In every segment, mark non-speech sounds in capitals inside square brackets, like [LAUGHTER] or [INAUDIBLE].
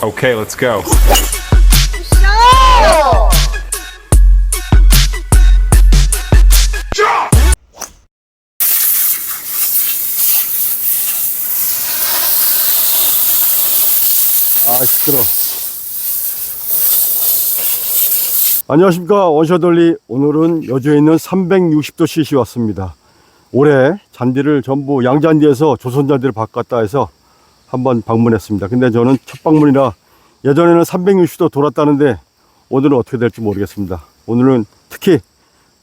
Okay, let's go. 아 시끄러. 안녕하십니까 원샷돌리 오늘은 여주에 있는 360도 CC 왔습니다. 올해 잔디를 전부 양잔디에서 조선잔디를 바꿨다 해서 한번 방문했습니다. 근데 저는 첫 방문이라 예전에는 360도 돌았다는데 오늘은 어떻게 될지 모르겠습니다. 오늘은 특히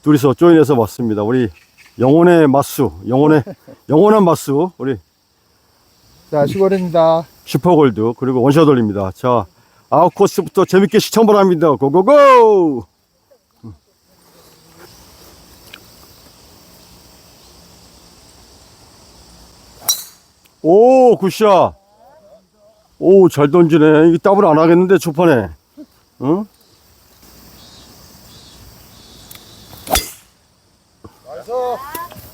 둘이서 조인해서 왔습니다. 우리 영혼의 마수, 영혼의 [LAUGHS] 영원한 마수 우리 자, 시골입니다. 슈퍼골드 그리고 원샷 올립니다. 자 아웃 코스부터 재밌게 시청 바랍니다. 고고고! 오 굿샷. 오 잘 던지네. 이게 더블 안 하겠는데 초판에. 응?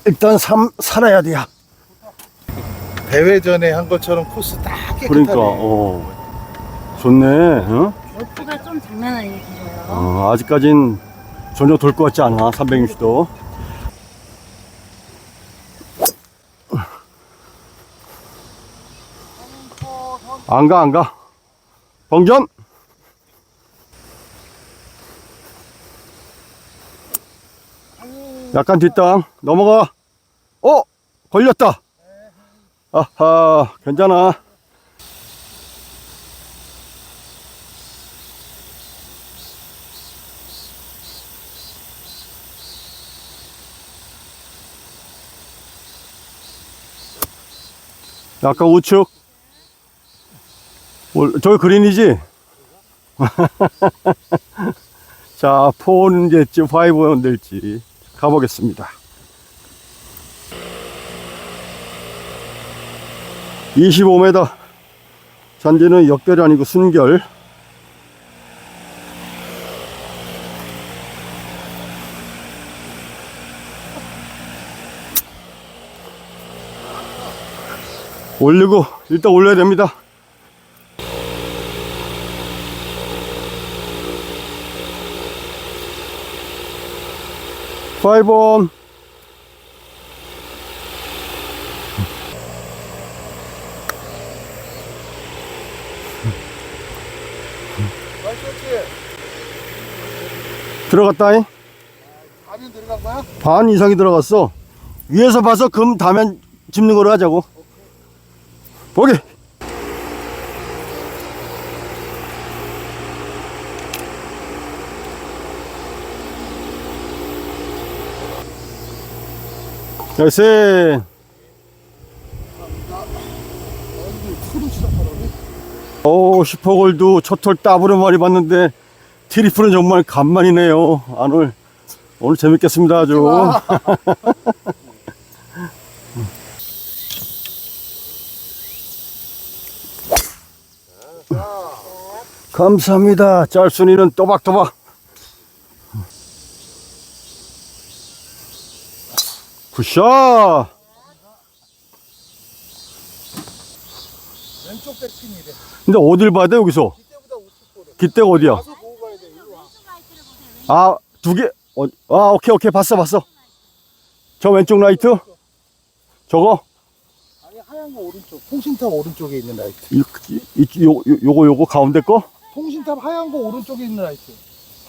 일단 삼 살아야 돼 야. 대회 전에 한 것처럼 코스 딱 깨끗하네. 그러니까 어 좋네. 응? 러프가 좀 장난 아니게 길어요. 어, 아직까진 전혀 돌 것 같지 않아 360도 안 가 안가. 봉전! 약간 뒷땅. 넘어가. 어! 걸렸다. 아하 괜찮아. 약간 우측. 올- 저기 그린이지? [LAUGHS] 자, 폰 될지, 파이브 될지 가보겠습니다. 25m. 잔디는 역결이 아니고 순결. 올리고 일단 올려야 됩니다. 파이번 나이스 들어갔다잉. 가면 들어간 거야? 반 이상이 들어갔어. 위에서 봐서 금 다면 짚는 거로 하자고. 보기. 나이스. 오, 슈퍼골드 첫홀 따블을 많이 봤는데 트리플은 정말 간만이네요. 아, 오늘 오늘 재밌겠습니다 아주. [LAUGHS] 감사합니다. 짤순이는 또박또박. 굿샷! 왼쪽 백핀이래. 근데 어딜 봐야 돼, 여기서? 이때보다 50도래. 기대가 어디야? 가서 보고 가야 돼. 이리 와. 아, 두 개? 어, 아, 오케이, 오케이. 봤어, 봤어. 저 왼쪽 라이트? 저거? 아니 하얀 거 오른쪽. 통신탑 오른쪽에 있는 라이트. 이, 이, 이, 요, 요, 요거, 요거 가운데 거? 통신탑 하얀 거 오른쪽에 있는 라이트.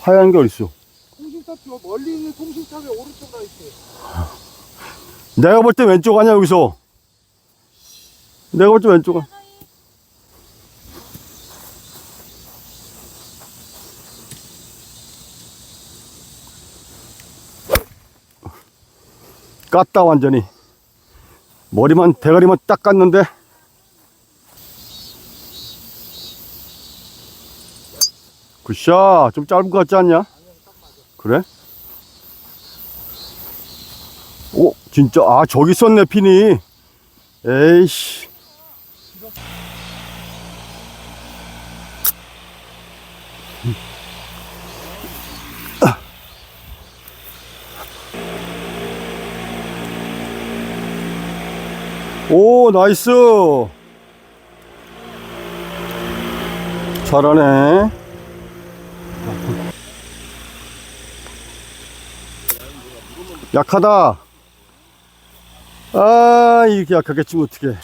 하얀 게 어딨어? 통신탑 저 멀리 있는 통신탑의 오른쪽 라이트. 내가 볼 때 왼쪽 아니야, 여기서? 내가 볼 때 왼쪽 아니야. 깠다, 완전히. 머리만, 대가리만 딱 깠는데. 굿샷. 좀 짧은 것 같지 않냐? 그래? 오, 진짜, 아, 저기 있었네, 핀이. 에이씨. 오, 나이스. 잘하네. 약하다. 아, 이렇게 약하게 치면 어떡해.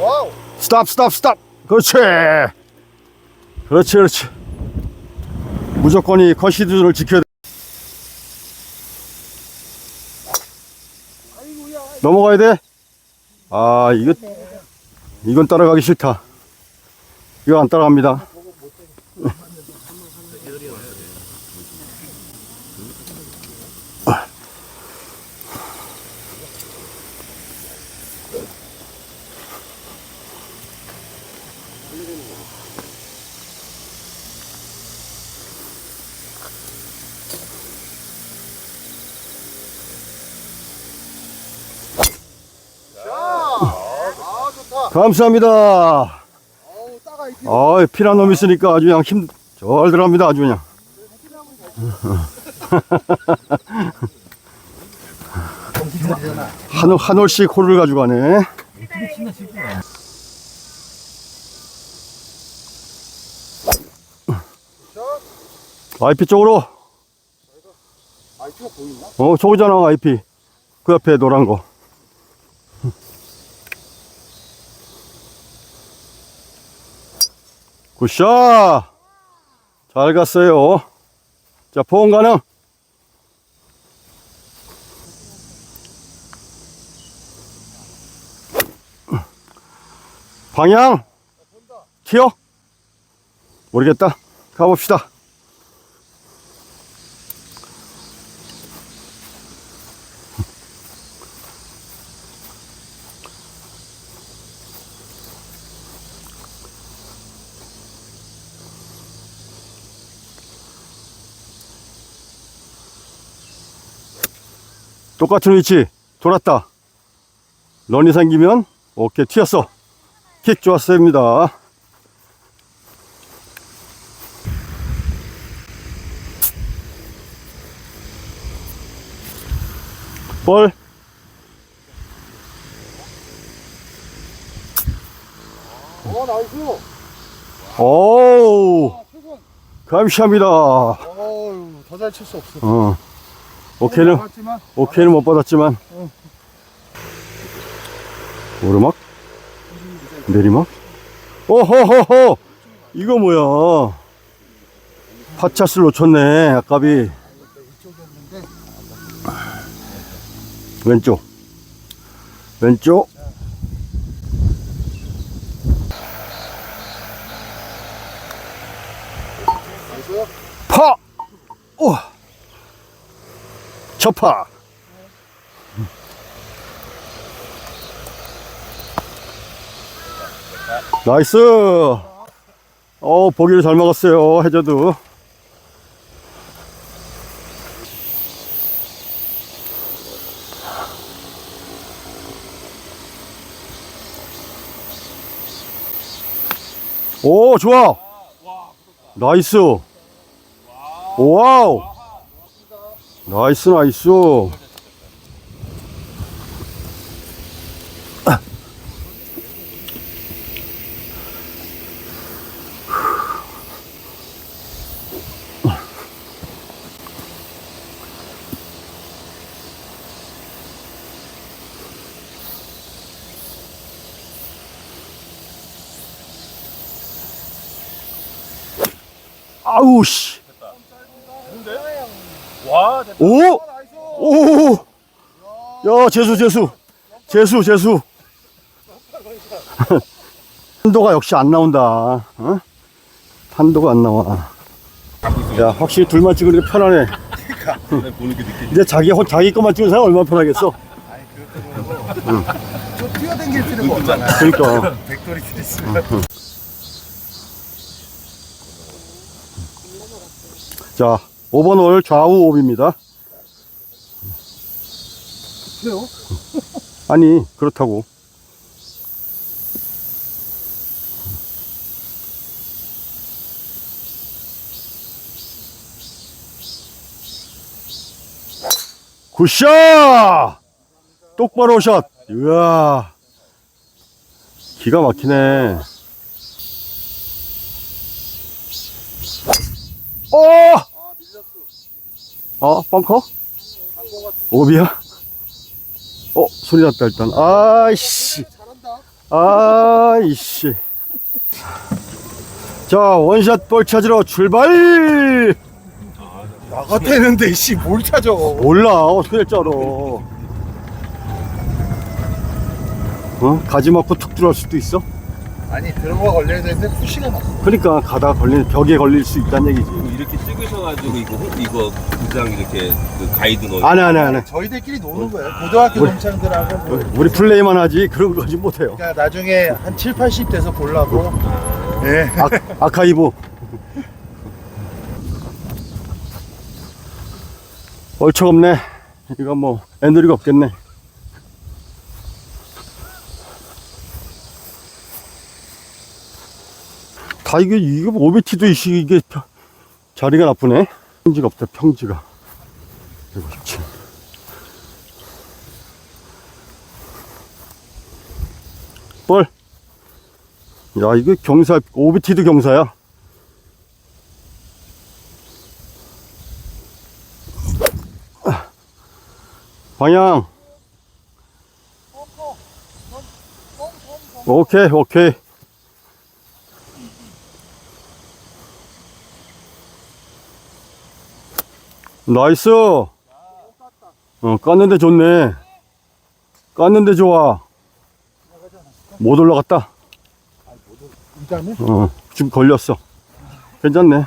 와우. 스탑, 스탑, 스탑. 그렇지. 그렇지, 그렇지. 무조건 이 컨시드를 지켜야 돼. 넘어가야 돼? 아, 이거, 이건 따라가기 싫다. 이거 안 따라갑니다. 감사합니다. 어우 따가 이렇게. 아, 피란 놈 있으니까 아주 그냥 힘, 잘 들어갑니다. 아주 그냥. [LAUGHS] 한, 올- 한 올씩 홀을 가져가네. IP 쪽으로. 어, 저거잖아, IP. 그 옆에 노란 거. 굿샷! 잘 갔어요. 자, 보험 가능. 방향! 튀어? 모르겠다. 가봅시다. 똑같은 위치. 돌았다. 런이 생기면 오케이 튀었어. 킥 좋았습니다. 볼. 어 나이스. 오우. 아. 감사합니다. 어우 더잘 칠 수 없어. 어 오케이는 오케이는 못 받았지만. 오르막? 내리막? 오호호호! 이거 뭐야? 파차스를 놓쳤네 아깝이. 왼쪽. 왼쪽 나이스. 파! 오! 첫파! 나이스! 어, 보기를 잘 먹었어요, 해저드. 오, 좋아! 나이스! 와우! 나이스, 나이스. 아우, 씨. 와 됐다. 오! 나이스. 오! 야, 재수, 재수. 재수, 재수. [LAUGHS] 판도가 역시 안 나온다. 어? 판도가 안 나와. 야, 확실히 둘만 찍으니까 편하네. 보는 게 느껴. 이제 자기, 혼- 자기 것만 찍은 사람 얼마나 편하겠어. 저 뛰어댕길 필요가 없잖아. 그러니까. [LAUGHS] 백돌이 있으면. 자, 5번 홀 좌우 옵입니다. 그래요? [LAUGHS] 아니, 그렇다고. 굿샷! 똑바로 샷. 이야. 기가 막히네. 어! 어, 벙커? 오비야? 어, 소리 났다, 일단. 아이씨. 아이씨. 자, 원샷 볼 찾으러 출발! 나갔대는데 씨 뭘 찾아 몰라, 어떻게 될줄 알아. 어? 가지 맞고 툭 들어갈 수도 있어? 아니 들어가 걸려야 되는데 푸시가 났어 그러니까 가다가 걸리는 벽에 걸릴 수 있다는 얘기지. 이렇게 찍으셔가지고 이거 홍- 이거 부장 이렇게 그 가이드 넣어. 안 해, 안 해, 안 해. 저희들끼리 노는 거예요 고등학교 우리- 동창들하고 뭐 우리 플레이만 하지 그런 거지 못해요. 그러니까 나중에 한 7, 80 돼서 보려고 예 아, 아카이브. 얼척 없네. 이거 뭐 애누리가 없겠네. 다 이게 이게 뭐 오비티도 이시 이게 펴- 자리가 나쁘네. 평지가 없다. 평지가. 157. 볼. 야, 이거 경사, 오비티도 경사야. 방향. 오케이, 오케이. 나이스. 어, 깠는데 좋네. 깠는데 좋아. 못 올라갔다. 어, 지금 걸렸어. 괜찮네.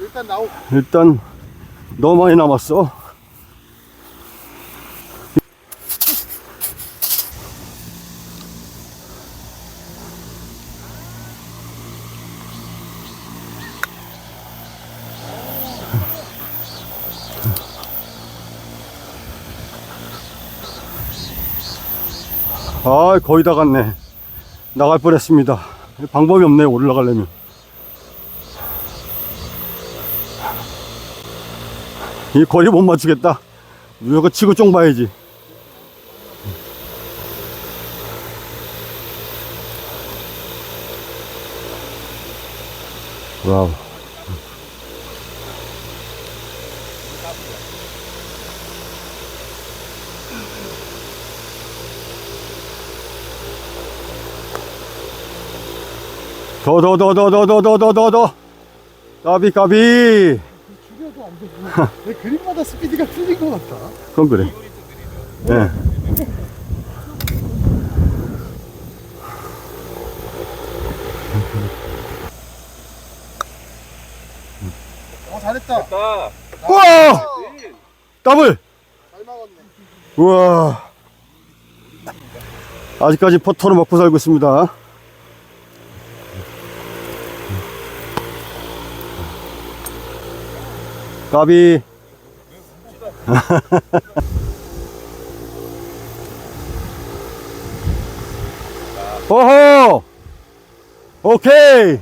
일단 나오 일단 너무 많이 남았어. 아, 거의 다 갔네. 나갈 뻔했습니다. 방법이 없네, 올라가려면. 이 거리 못 맞추겠다. 무조건 치고 쫑 봐야지. 와우. 더 더 더 더 더 더 더 더더. 까비 까비. 죽여도 안되내 그림마다 스피드가 틀린 것 같다 그건 그래. 예. 네. 어 잘했다. 됐다. 우와! 더블! 잘 막았네. 우와. 아직까지 포터로 먹고 살고 있습니다. 까비. [LAUGHS] 어허! 오케이!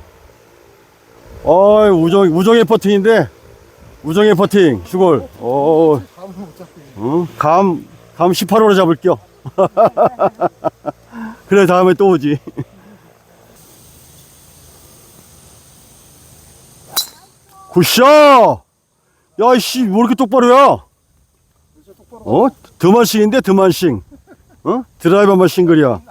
어이, 우정, 우정의 퍼팅인데, 우정의 퍼팅, 슈골. 못 잡고 어? 감, 감 18호로 잡을게요. [LAUGHS] 그래, 다음에 또 오지. [LAUGHS] 굿샷! 야, 이씨, 왜 이렇게 똑바로 야? 어? 드만싱인데, 드만싱. 어? 드라이버만 싱글이야.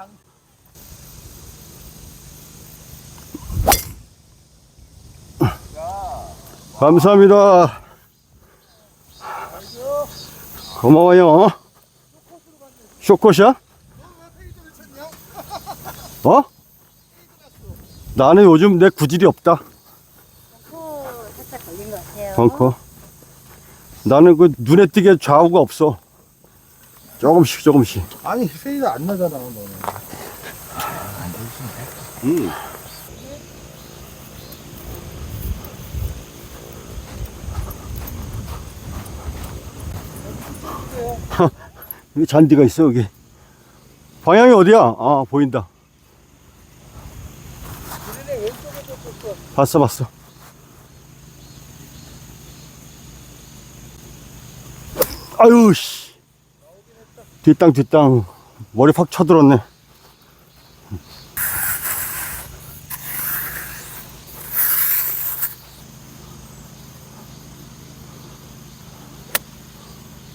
감사합니다. 고마워요. 쇼코샷? 어? 나는 요즘 내 구질이 없다. 코 살짝 걸린 것 같아요. 벙커. 나는 그 눈에 띄게 좌우가 없어. 조금씩 조금씩. 아니 세이드 안 나잖아 너는 음. [LAUGHS] 여기 잔디가 있어 여기. 방향이 어디야? 아 보인다. 봤어, 봤어. 아유, 씨. 뒷땅, 뒷땅. 머리 팍 쳐들었네.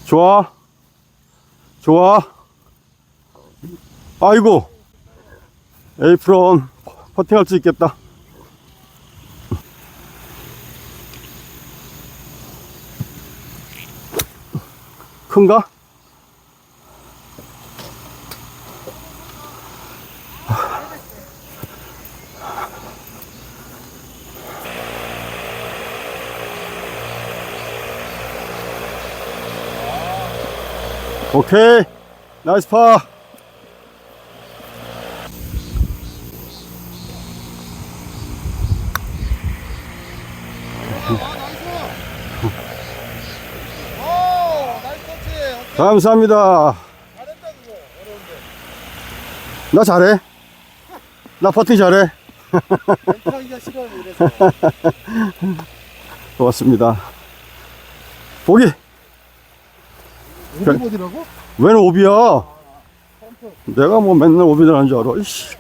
좋아. 좋아. 아이고. 에이프론 퍼팅할 수 있겠다. 큰가? 오케이. 나이스 파. 오, 나이스 터치. 오케이. 감사합니다. 나 잘해. 나 퍼팅 잘해. [LAUGHS] 고맙습니다. 보기. 오디보디라고? 웬 오비야? 내가 뭐 맨날 오비들 하는 줄 알아. 이씨.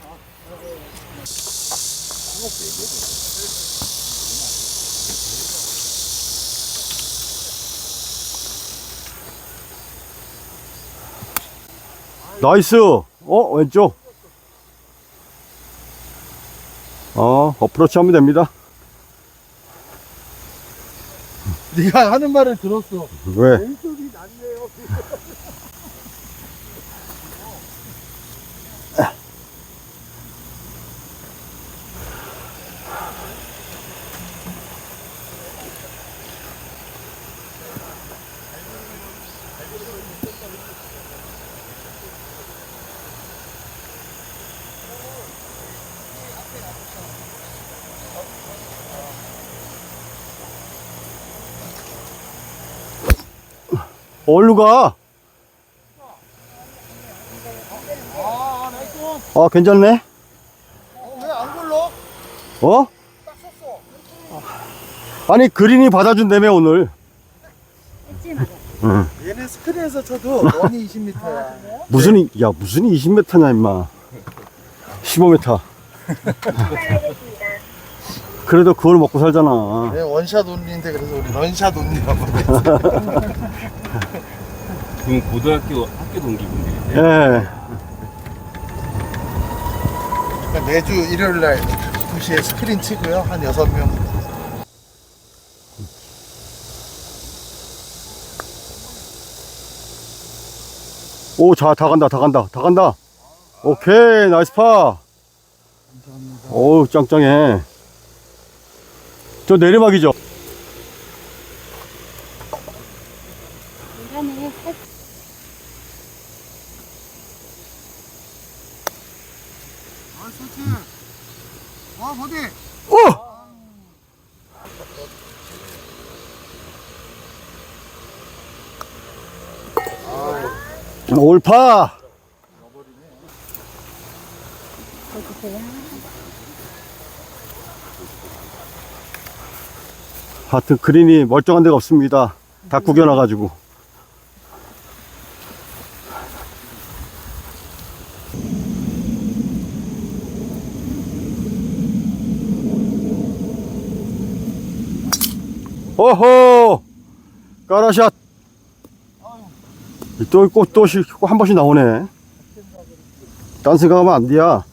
나이스. 어, 왼쪽. 어, 어프로치 하면 됩니다. 네가 하는 말을 들었어. 왜? 왼쪽이 낫네요. 어디로 가? 아, 나이스. 아, 괜찮네. 어, 왜안 굴러? 어? 딱 섰어. 아니, 그린이 받아준다며, 오늘. 뭐. 얘네 스크린에서 쳐도 원이 20m야. 무슨, 이- 야, 무슨 20m냐, 임마. 15m. 그래도 그걸 먹고 살잖아. 얘 원샷 온리인데 그래서 우리 런샷 온리라고 [LAUGHS] 그럼 고등학교 학교 동기분들이세요? 예. 그러니까 매주 일요일 날 2시에 스크린 치고요. 한 6명. 오, 자, 다 간다, 다 간다, 다 간다. 오케이, 나이스 파. 오우, 짱짱해. 저 내리막이죠? 인간의 햇 아, 좋지. 와, 버디. 오! 올파! 보주세요. 하여튼 그린이 멀쩡한 데가 없습니다. 다 구겨놔가지고. 오호! 까라샷! 또, 또, 또, 시- 한 번씩 나오네. 딴 생각하면 안 돼야.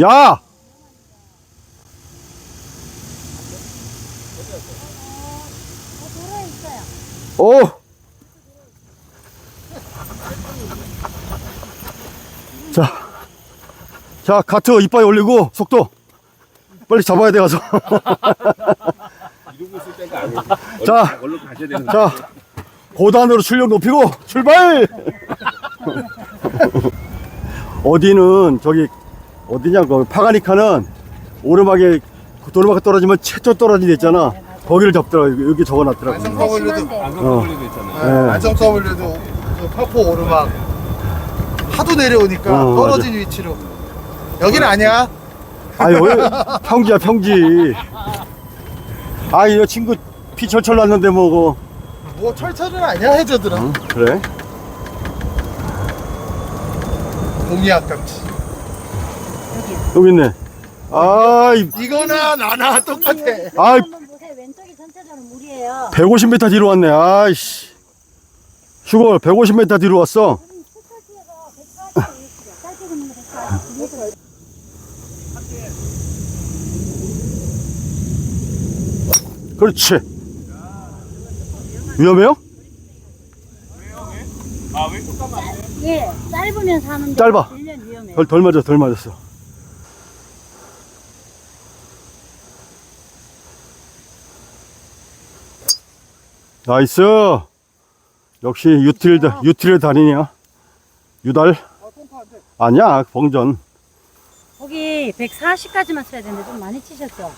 야! 오! 자, 카트 이빨 올리고, 속도. 빨리 잡아야 돼, 가서. 이러고 있을 때가 아니에요. [LAUGHS] 자. 얼른 가셔야 되는 자, 고단으로 출력 높이고, 출발! [LAUGHS] 어디는, 저기, 어디냐, 그, 파가니카는 오르막에 도르막에 떨어지면 최초 떨어진 데 있잖아. 거기를 잡더라 여기, 여기 적어놨더라고 안성 W도. 안성 어. 있잖아요. 네. 안성 W도 그 파포 오르막 하도 내려오니까 어, 떨어진 위치로 여기는 아니야 아 여기 평지야 평지 아 이거 친구 피 철철 났는데 뭐고 뭐 철철은 아니야 해저드라 응? 그래 공이 아깝지 여기 있네 아 이 이거나 나나 똑같아 아이. 한번 보세요. 왼쪽이 전체적으로 물이에요. 150m 뒤로 왔네 아이씨 휴걸 150m 뒤로 왔어 스타트에서 140, 짧게 걷는 거 140. 그렇지 위험해요? 예, 짧으면서 하는데 짧아. 길면 위험해요. 덜, 덜 맞았어 덜 맞았어 나이스 역시 유틸 유틸 달인이야 유달 아니야 봉전 거기 140까지만 쳐야 되는데 좀 많이 치셨죠?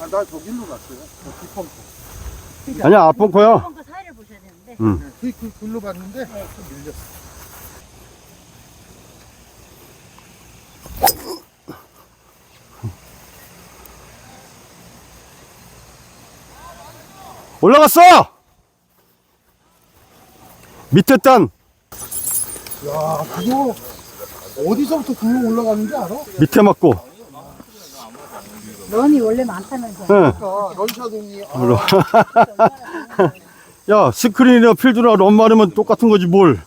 아, 나 저길로 갔어요. 저 뒷펌프. 아니야 한번 그 사이를 보셔야 되는데. 응. 그, 그 글로 갔는데 좀 밀렸어 올라갔어! 밑에 단 야 그거 어디서부터 글로 올라가는지 알아? 밑에 맞고 런이 원래 많다면서. 응. 그러니까 런샤동이 아. [LAUGHS] 야 스크린이나 필드나 런 많으면 똑같은 거지 뭘그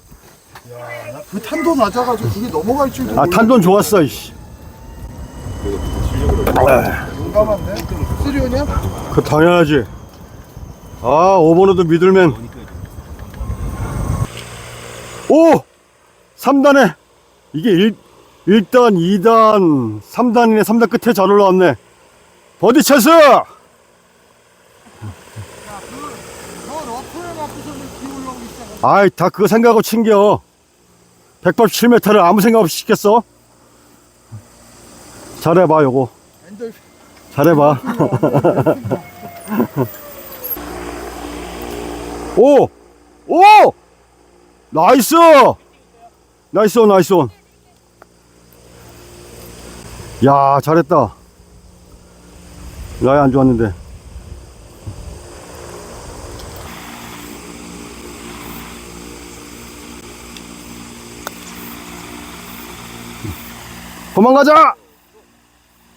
탄도 낮아가지고 그게 넘어갈 줄도 아. 탄돈 좋았어, 이씨. 용감한데? 쓰리오냐? 그, 당연하지. 아, 5번호도 믿을면. 오! 3단에. 이게 1, 1단, 2단, 3단이네. 3단 끝에 잘 올라왔네. 버디 찬스! 시작하고 아이, 다 그거 생각하고 챙겨. 187m를 아무 생각 없이 시켰어. 잘해봐, 요거. 잘해봐. 오! 오! 나이스! 나이스 온, 나이스 온. 야, 잘했다. 라이 안 좋았는데. 도망가자!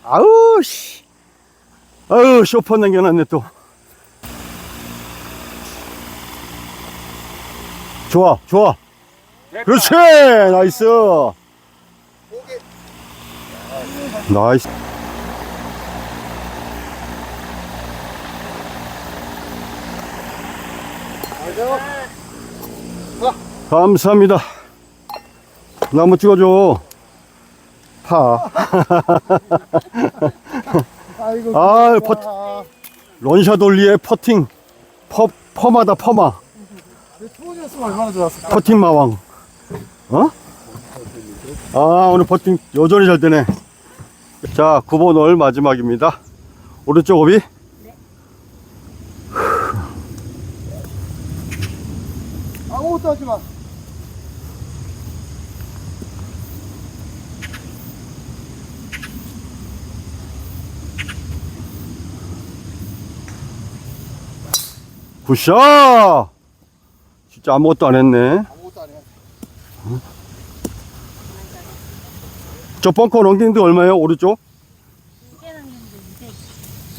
아우, 씨. 아유, 쇼퍼 남겨놨네, 또. 좋아, 좋아. 그렇지! 나이스! 나이스. 감사합니다. 나무 찍어줘. 파. 아이고 아. 퍼- 런샷 올리에 퍼팅. 퍼, 퍼마다 퍼마. 얼마나 좋았을까 퍼팅 마왕. 어? 아, 오늘 퍼팅 여전히 잘 되네. 자, 9번 홀 마지막입니다. 오른쪽 오비. 아무것도 하지 마 굿샷! 진짜 아무것도 안 했네. 아무것도 안 해. 저 벙커 런딩도 얼마예요? 오른쪽? 두개 남겼는데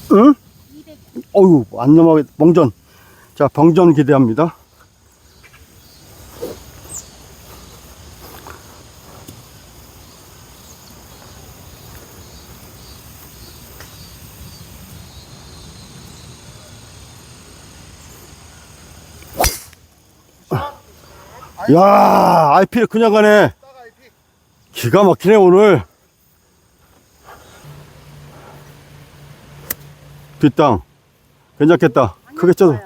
200. 응? 200. 어유 안 넘어가게, 벙전. 자, 벙전 기대합니다. 야, IP를 그냥 가네. 기가 막히네, 오늘. 뒷땅. 괜찮겠다. 크게 쳐도.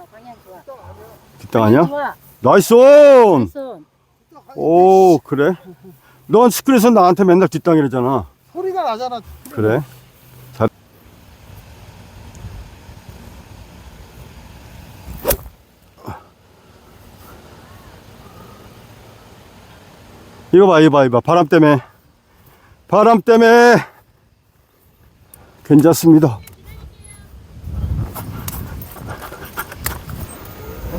뒷땅 아니야? 나이스 온! 손. 오, 그래? 넌 스크린에서 나한테 맨날 뒷땅이라잖아. 소리가 나잖아 그래? 이거 봐, 이거 봐, 이거 봐. 바람 때문에. 바람 때문에. 괜찮습니다.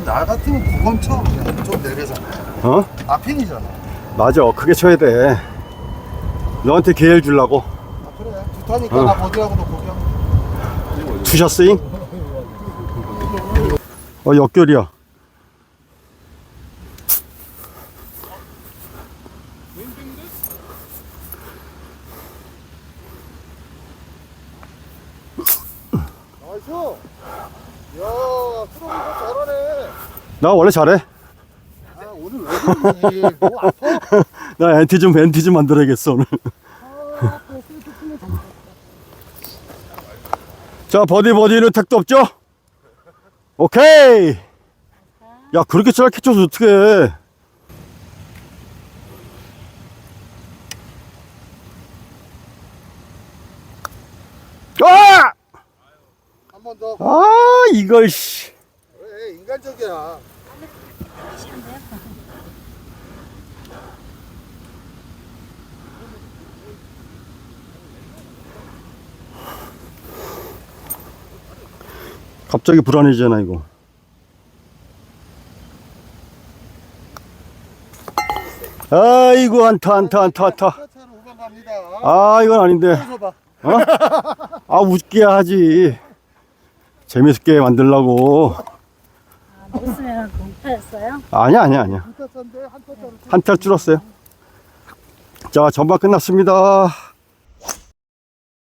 나 같으면 9번 쳐. 그냥 좀 내려서. 어? 앞핀이잖아. 맞아. 크게 쳐야 돼. 너한테 기회를 주려고. 아, 그래. 좋다니까. 어. 나 버디하고도 구경. 투샷 스윙. 어, 역결이야. 나이스. 야, 수롱이가 잘하네. 나 원래 잘해. 아, 오늘 왜 그러니? 뭐 아파? [LAUGHS] 나 엔티 좀, 엔티 좀 만들어야겠어, 오늘. 아. [LAUGHS] 자, 버디, 버디는 택도 없죠? 오케이! 야, 그렇게 짧게 쳐서 어떡해. 아! 한 번 더. 아, 이걸, 씨. 인간적이야. 갑자기 불안해지잖아, 이거. 아이고, 안타, 안타, 안타, 안타. 차로 5번 갑니다. 아, 이건 아닌데. 서 봐. 아, 웃게 하지. 재밌게 만들라고. 아, 웃으면 공파였어요? 아니야, 아니야, 아니야. 두타 차인데 한 타짜로. 한 탈 줄었어요. 자, 전반 끝났습니다.